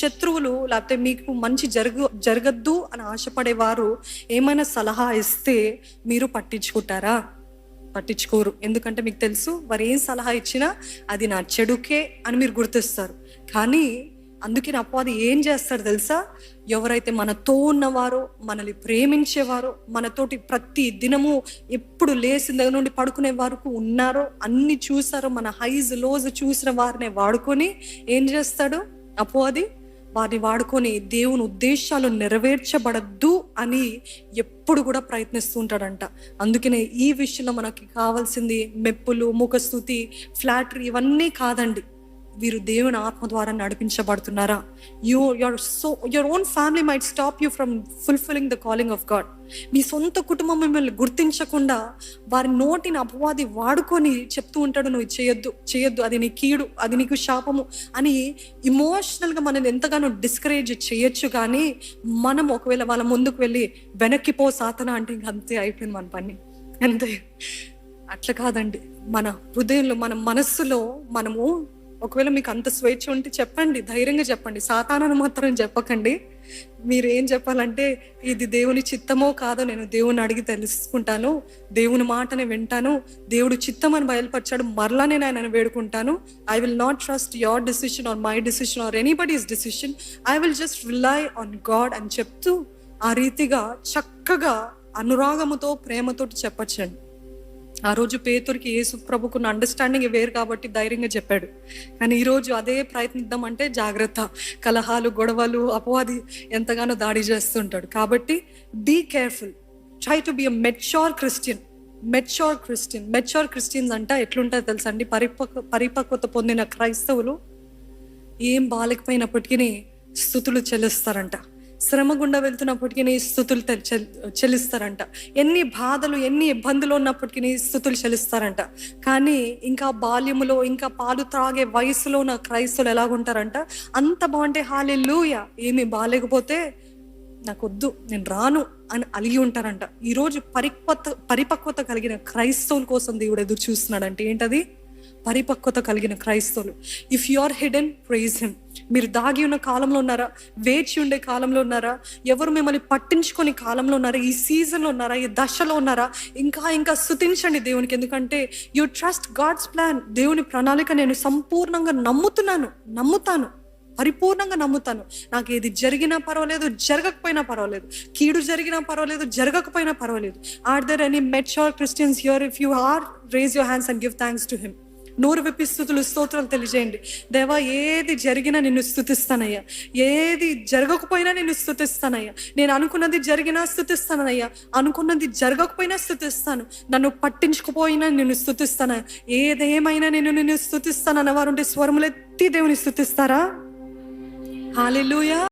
శత్రువులు లేకపోతే మీకు మంచి జరుగు జరగద్దు అని ఆశపడేవారు ఏమైనా సలహా ఇస్తే మీరు పట్టించుకుంటారా? పట్టించుకోరు. ఎందుకంటే మీకు తెలుసు వారు ఏం సలహా ఇచ్చినా అది నా చెడుకే అని మీరు గుర్తిస్తారు. కానీ అందుకే నా అపవాది ఏం చేస్తారు తెలుసా? ఎవరైతే మనతో ఉన్నవారో మనల్ని ప్రేమించేవారో మనతోటి ప్రతి దినము ఎప్పుడు లేచిన దగ్గర నుండి పడుకునే వరకు ఉన్నారో అన్ని చూసారో మన హైజ్ లోజ్ చూసిన వారినే వాడుకొని ఏం చేస్తాడు? అపవాది వారిని వాడుకొని దేవుని ఉద్దేశాలు నెరవేర్చబడద్దు అని ఎప్పుడు కూడా ప్రయత్నిస్తూ ఉంటాడంట. అందుకనే ఈ విషయంలో మనకి కావాల్సింది మెప్పులు ముఖస్థుతి ఫ్లాటరీ ఇవన్నీ కాదండి. వీరు దేవుని ఆత్మ ద్వారా నడిపించబడుతున్నారా? You your so your own family might stop you from fulfilling the calling of God మీ సొంత కుటుంబం మిమ్మల్ని గుర్తించకుండా వారి నోటిని అపవాది వాడుకొని చెప్తూ ఉంటాడు నువ్వు చేయొద్దు చేయొద్దు అది నీ కీడు అది నీకు శాపము అని ఇమోషనల్గా మనల్ని ఎంతగానో డిస్కరేజ్ చేయొచ్చు కానీ మనం ఒకవేళ వాళ్ళ ముందుకు వెళ్ళి వెనక్కిపో సాతన అంటే ఇంక అంతే అయిపోయింది మన పని. అంతే. అట్లా కాదండి. మన హృదయంలో మన మనస్సులో మనము ఒకవేళ మీకు అంత స్వేచ్ఛ ఉంటే చెప్పండి ధైర్యంగా చెప్పండి. సాతానని మాత్రం చెప్పకండి. మీరు ఏం చెప్పాలంటే ఇది దేవుని చిత్తమో కాదో నేను దేవుని అడిగి తెలుసుకుంటాను. దేవుని మాటని వింటాను. దేవుడు చిత్తం అని బయలుపరిచాడు. మరలా నేను ఆయనను వేడుకుంటాను. I will not trust your decision or my decision or anybody's decision I will just rely on God అని చెప్తూ ఆ రీతిగా చక్కగా అనురాగముతో ప్రేమతో చెప్పచ్చండి. ఆ రోజు పేతురికి యేసు ప్రభుకున్న అండర్స్టాండింగ్ వేరు కాబట్టి ధైర్యంగా చెప్పాడు. కానీ ఈరోజు అదే ప్రయత్నిద్దాం అంటే జాగ్రత్త. కలహాలు గొడవలు అపవాది ఎంతగానో దాడి చేస్తుంటాడు. కాబట్టి be careful try to be a mature Christian mature Christian mature Christians అంట ఎట్లుంటారు తెలుసా అండి? పరిపక్వ పరిపక్వత పొందిన క్రైస్తవులు ఏం బాలేకపోయినప్పటికీ స్థుతులు చెల్లిస్తారంట. శ్రమ గుండా వెళ్తున్నప్పటికీ స్థుతులు చెల్లిస్తారంట. ఎన్ని బాధలు ఎన్ని ఇబ్బందులు ఉన్నప్పటికీ స్థుతులు చెల్లిస్తారంట. కానీ ఇంకా బాల్యములో ఇంకా పాలు త్రాగే వయసులో ఉన్న క్రైస్తులు ఎలాగుంటారంట? అంత బాగుంటే హాలే ఏమి బాగాలేకపోతే నాకు వద్దు నేను రాను అని అలిగి ఉంటారంట. ఈరోజు పరిపక్వత పరిపక్వత కలిగిన క్రైస్తవుల కోసం దేవుడు ఎదురు చూస్తున్నాడంటే ఏంటది? పరిపక్వత కలిగిన క్రైస్తవులు. If you are hidden praise him మీరు దాగి ఉన్న కాలంలో ఉన్నారా? వేచి ఉండే కాలంలో ఉన్నారా? ఎవరు మిమ్మల్ని పట్టించుకొని కాలంలో ఉన్నారా? ఈ సీజన్లో ఉన్నారా? ఈ దశలో ఉన్నారా? ఇంకా ఇంకా స్థుతించండి దేవునికి. ఎందుకంటే యు ట్రస్ట్ గాడ్స్ ప్లాన్ దేవుని ప్రణాళిక నేను సంపూర్ణంగా నమ్ముతున్నాను. నమ్ముతాను. పరిపూర్ణంగా నమ్ముతాను. నాకు ఏది జరిగినా పర్వాలేదు జరగకపోయినా పర్వాలేదు. కీడు జరిగినా పర్వాలేదు జరగకపోయినా పర్వాలేదు. Are there any mature Christians here if you are raise your hands and give thanks to him నూరు విప్పి స్థుతులు స్తోత్రాలు తెలియజేయండి. దేవా ఏది జరిగినా నిన్ను స్థుతిస్తానయ్యా. ఏది జరగకపోయినా నిన్ను స్థుతిస్తానయ్యా. నేను అనుకున్నది జరిగినా స్థుతిస్తానయ్యా. అనుకున్నది జరగకపోయినా స్థుతిస్తాను. నన్ను పట్టించుకుపోయినా నిన్ను స్థుతిస్తాను ఏదేమైనా నేను నిన్ను స్థుతిస్తాను అన్నవారు ఉంటే స్వరములెత్తి దేవుని స్థుతిస్తారా? హాలెలూయా.